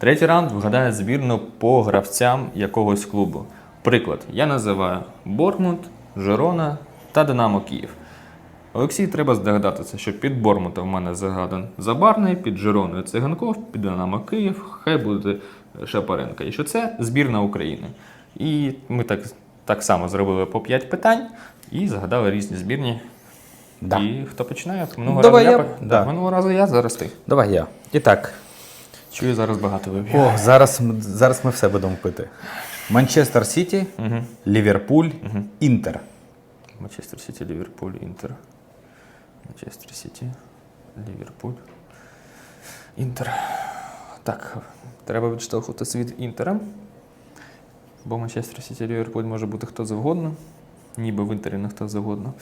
Третій раунд вгадає збірну по гравцям якогось клубу. Приклад, я називаю Бормут, Жерона та Динамо Київ. Олексій треба здогадатися, що під Бормутом в мене загадан Забарний, під Жироною Циганков, під Динамо Київ, хай буде Шапаренко. І що це збірна України. І ми так, так само зробили по 5 питань і загадали різні збірні. Да. І хто починає? Минулого Давай разу я. я. Да, минулого разу я, зараз ти. Давай я. І так. Чую, зараз багато виб'ю. О, зараз, зараз ми все будемо пити. Манчестер Сіті, Ліверпуль, Інтер. Манчестер Сіті, Ліверпуль, Інтер. Манчестер Сіті, Ліверпуль. Інтер. Так, треба відштовхуватися від Інтера. Бо Манчестер Сіті, Ліверпуль може бути хто завгодно. Ніби в Інтері не хто завгодно.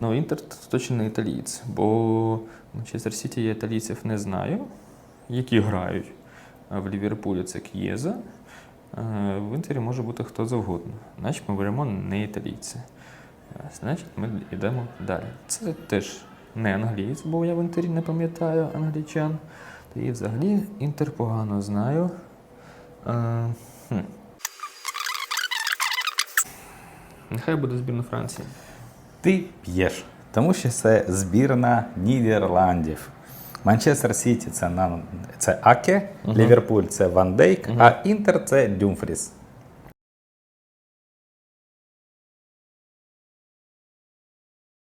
Ну, Інтер точно не італієць, бо Манчестер Сіті я італійців не знаю, які грають. В Ліверпулі це К'єза. Е, В Інтері може бути хто завгодно. Значить, ми беремо не італійці. Е, Значить, ми йдемо далі. Це теж не англієць, бо я в інтері не пам'ятаю англічан. Та і взагалі інтер погано знаю. Е, хм. Нехай буде збірна Франції. Ти п'єш. Тому що це збірна Нідерландів. Манчестер Сіті це, на, це Аке, Ліверпуль це Ван Дейк, а Інтер це Дюмфріс.